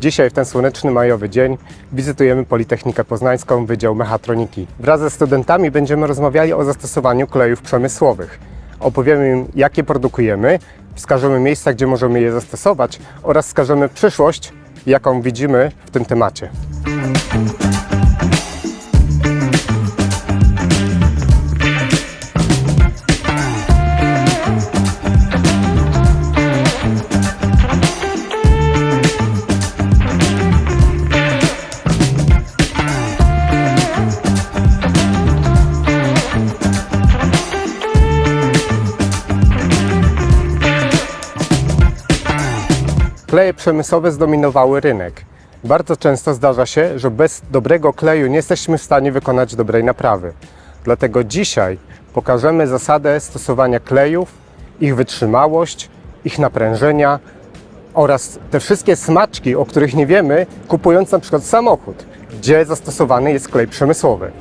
Dzisiaj, w ten słoneczny majowy dzień, wizytujemy Politechnikę Poznańską, Wydział Mechatroniki. Wraz ze studentami będziemy rozmawiali o zastosowaniu klejów przemysłowych. Opowiemy im, jakie produkujemy, wskażemy miejsca, gdzie możemy je zastosować oraz wskażemy przyszłość, jaką widzimy w tym temacie. Kleje przemysłowe zdominowały rynek. Bardzo często zdarza się, że bez dobrego kleju nie jesteśmy w stanie wykonać dobrej naprawy. Dlatego dzisiaj pokażemy zasadę stosowania klejów, ich wytrzymałość, ich naprężenia oraz te wszystkie smaczki, o których nie wiemy, kupując na przykład samochód, gdzie zastosowany jest klej przemysłowy.